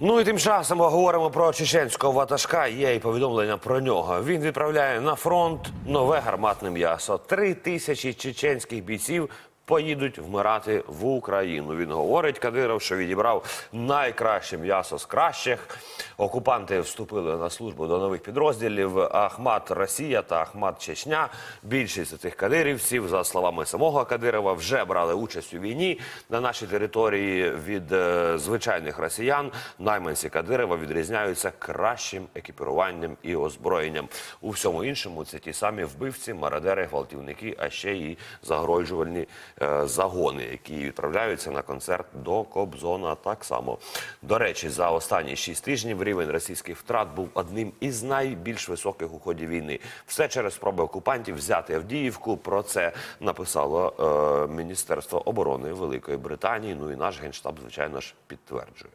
Ну і тим часом говоримо про чеченського ватажка. Є і повідомлення про нього. Він відправляє на фронт нове гарматне м'ясо. Три тисячі чеченських бійців поїдуть вмирати в Україну. Він говорить Кадиров, що відібрав найкраще м'ясо з кращих. Окупанти вступили на службу до нових підрозділів Ахмат Росія та Ахмат Чечня. Більшість цих кадирівців, за словами самого Кадирова, вже брали участь у війні на нашій території від е, звичайних росіян. Найманці Кадирова відрізняються кращим екіпіруванням і озброєнням. У всьому іншому це ті самі вбивці, мародери, гвалтівники, а ще й загороджувальні е, загони, які відправляються на концерт до Кобзона. Так само до речі, за останні шість тижнів рівень російських втрат був одним із найбільш високих у ході війни. Все через спроби окупантів взяти Авдіївку. Про це написало е, Міністерство оборони Великої Британії. Ну і наш генштаб, звичайно ж, підтверджує.